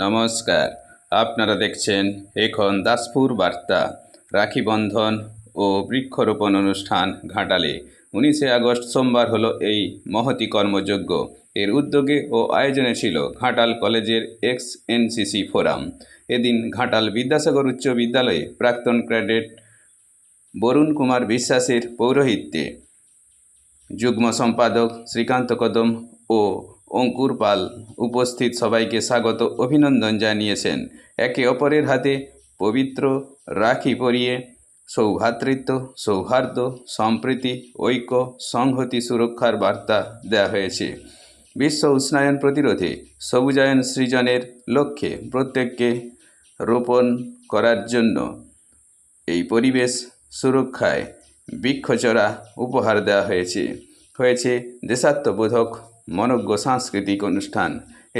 নমস্কার। আপনারা দেখছেন এখন দাসপুর বার্তা। রাখি বন্ধন ও বৃক্ষরোপণ অনুষ্ঠান ঘাটালে। উনিশে আগস্ট সোমবার হলো এই মহতি কর্মযজ্ঞ। এর উদ্যোগে ও আয়োজনে ছিল ঘাটাল কলেজের এক্স এনসিসি ফোরাম। এদিন ঘাটাল বিদ্যাসাগর উচ্চ বিদ্যালয়ে প্রাক্তন ক্যাডেট বরুণ কুমার বিশ্বাসের পৌরোহিত্যে। যুগ্ম সম্পাদক শ্রীকান্ত কদম ও অঙ্কুর পাল উপস্থিত সবাইকে স্বাগত অভিনন্দন জানিয়েছেন। একে অপরের হাতে পবিত্র রাখি পরিয়ে সৌভ্রাতৃত্ব সৌহার্দ্য, সম্প্রীতি, ঐক্য, সংহতি, সুরক্ষার বার্তা দেওয়া হয়েছে। বিশ্ব উষ্ণায়ন প্রতিরোধে সবুজায়ন সৃজনের লক্ষ্যে প্রত্যেককে রোপণ করার জন্য এই পরিবেশ সুরক্ষায় বৃক্ষচরা উপহার দেওয়া হয়েছে। হয়েছে দেশাত্মবোধক মনজ্ঞ সাংস্কৃতিক অনুষ্ঠান।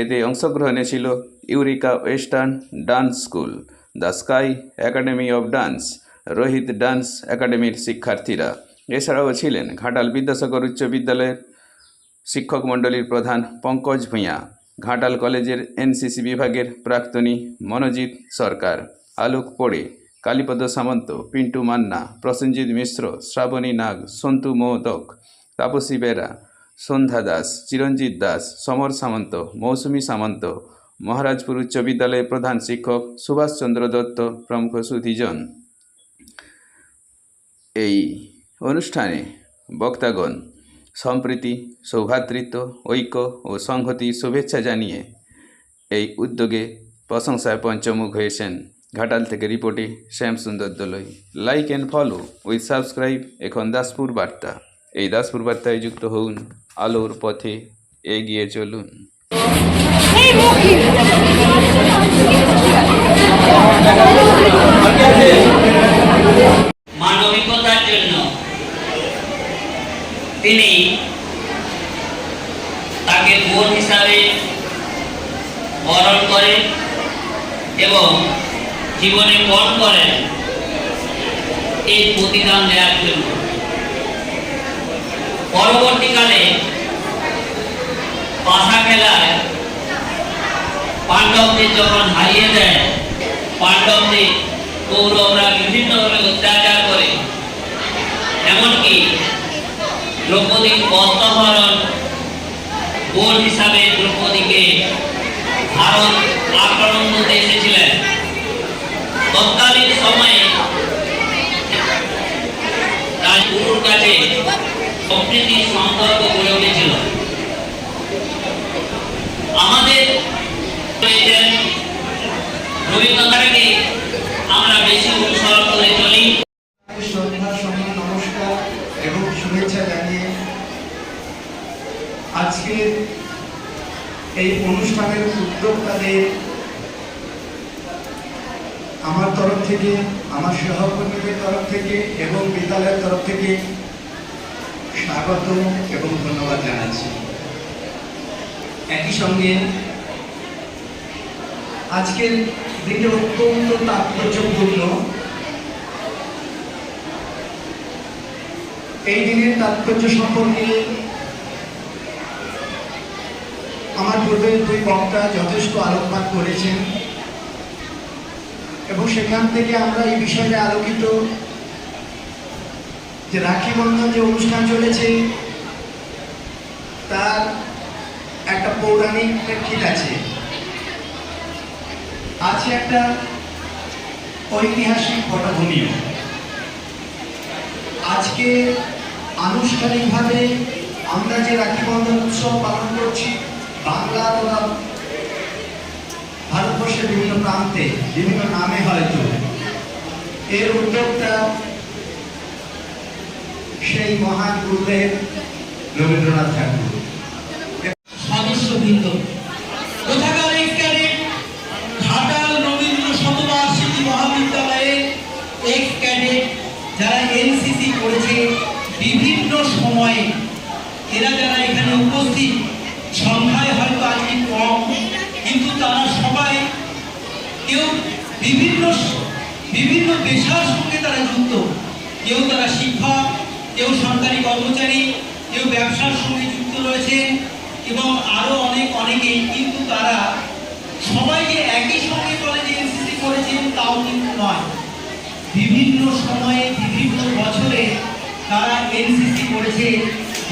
এতে অংশগ্রহণে ছিল Eureka western dance school, the sky academy of dance, Rohit dance একাডেমির শিক্ষার্থীরা। এছাড়াও ছিলেন ঘাটাল বিদ্যাসাগর উচ্চ বিদ্যালয়ের শিক্ষক মণ্ডলীর প্রধান পঙ্কজ ভূঁইয়া, ঘাটাল কলেজের এনসিসি বিভাগের প্রাক্তনী মনোজিৎ সরকার, আলোক পোড়ে, কালীপদ সামন্ত, পিন্টু মান্না, প্রসেনজিৎ মিশ্র, শ্রাবণী নাগ, সন্তু মোদক, তাপসী বেরা সন্ধ্যা দাস চিরঞ্জিত দাস, সমর সামন্ত, মৌসুমী সামন্ত, মহারাজপুর উচ্চ বিদ্যালয়ের প্রধান শিক্ষক সুভাষচন্দ্র দত্ত, প্রমুখ সুধীজন। এই অনুষ্ঠানে বক্তাগণ সম্প্রীতি সৌভ্রাতৃত্ব ঐক্য ও সংহতি শুভেচ্ছা জানিয়ে এই উদ্যোগে প্রশংসায় পঞ্চমুখ হয়েছেন। ঘাটাল থেকে রিপোর্টে Shyam Sundar Doloi. Like and follow with subscribe এখন দাসপুর বার্তা। এই দাসপুর বার্তায় যুক্ত হন আলোর পথে এগিয়ে চলুন। মানবিকতার জন্য তিনি তাকে বোন হিসাবে বরণ করেন এবং জীবনে পণ করেন এই প্রতিদান দেওয়ার জন্য। খেলায় পাণ্ডবদের যখন হারিয়ে দেয় পাণ্ডবদের কৌরবরা বিভিন্নভাবে অত্যাচার করে। এমনকি দ্রৌপদীর বস্ত্রহরণ বোন হিসাবে দ্রৌপদীকে ভারত আক্রমণ করতে এসেছিলেন। তৎকালীন সময়ে রাজগুরুর কাছে সম্প্রীতির সম্পর্ক গড়ে উঠেছিল। রবীন্দ্রনাথকে আমরা বেশি অনুসরণ করে চলি। আজকের এই অনুষ্ঠানের উদ্যোক্তাদের আমার তরফ থেকে, আমার সহকর্মীদের তরফ থেকে এবং বিদ্যালয়ের তরফ থেকে স্বাগত এবং ধন্যবাদ জানাচ্ছি। একই সঙ্গে আজকের দিনটি অত্যন্ত তাৎপর্যপূর্ণ। এই দিনের তাৎপর্য সম্পর্কে আমার পূর্বের দুই বক্তা যথেষ্ট আলোকপাত করেছেন এবং সেখান থেকে আমরা এই বিষয়টা আলোকিত যে রাখি বন্ধন যে অনুষ্ঠান চলেছে, তার একটা পৌরাণিক প্রেক্ষিত আছে। আছে একটা ঐতিহাসিক পটভূমিও। আজকে আনুষ্ঠানিকভাবে আমরা যে রাখি বন্ধন উৎসব পালন করছি, বাংলা তথা ভারতবর্ষের বিভিন্ন প্রান্তে, বিভিন্ন নামে হয়তো, এর উদ্যোগটা সেই মহান গুরুদেব রবীন্দ্রনাথ ঠাকুর সদস্যবৃন্দ কোথাকার এই ক্যাডেট ঘাটাল রবীন্দ্র শতবার্ষিকী মহাবিদ্যালয়ের এক্স ক্যাডেট যারা এনসিসি করেছে বিভিন্ন সময়ে এরা যারা এখানে উপস্থিত, সংখ্যায় হয়তো আজকে কম, কিন্তু তারা সবাই কেউ বিভিন্ন বিভিন্ন পেশার সঙ্গে তারা যুক্ত। কেউ তারা শিক্ষক, কেউ সরকারি কর্মচারী, কেউ ব্যবসার সঙ্গে যুক্ত রয়েছে, এবং আরও অনেক, অনেকেই, কিন্তু তারা সবাই যে একই সঙ্গে কলেজে এনসিসি করেছেন তাও কিন্তু নয়। বিভিন্ন সময়ে, বিভিন্ন বছরে তারা এনসিসি করেছে।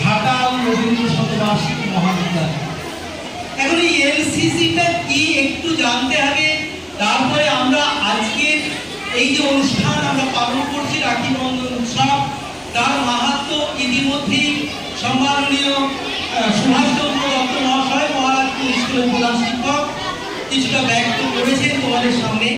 ঘাটাল রবীন্দ্র শতবার্ষিকী মহাবিদ্যালয়। এখন এই এনসিসিটা কি একটু জানতে হবে, তারপরে আমরা আজকে এই যে অনুষ্ঠান আমরা পালন করছি, রাখি উৎসব, তার মাহাত্ম ইতিমধ্যেই সম্মাননীয় সুভাষচন্দ্র মহাশয় মহারাজপুর স্কুলের প্রধান শিক্ষক, কিছুটা ব্যক্ত করেছেন তোমাদের সামনে।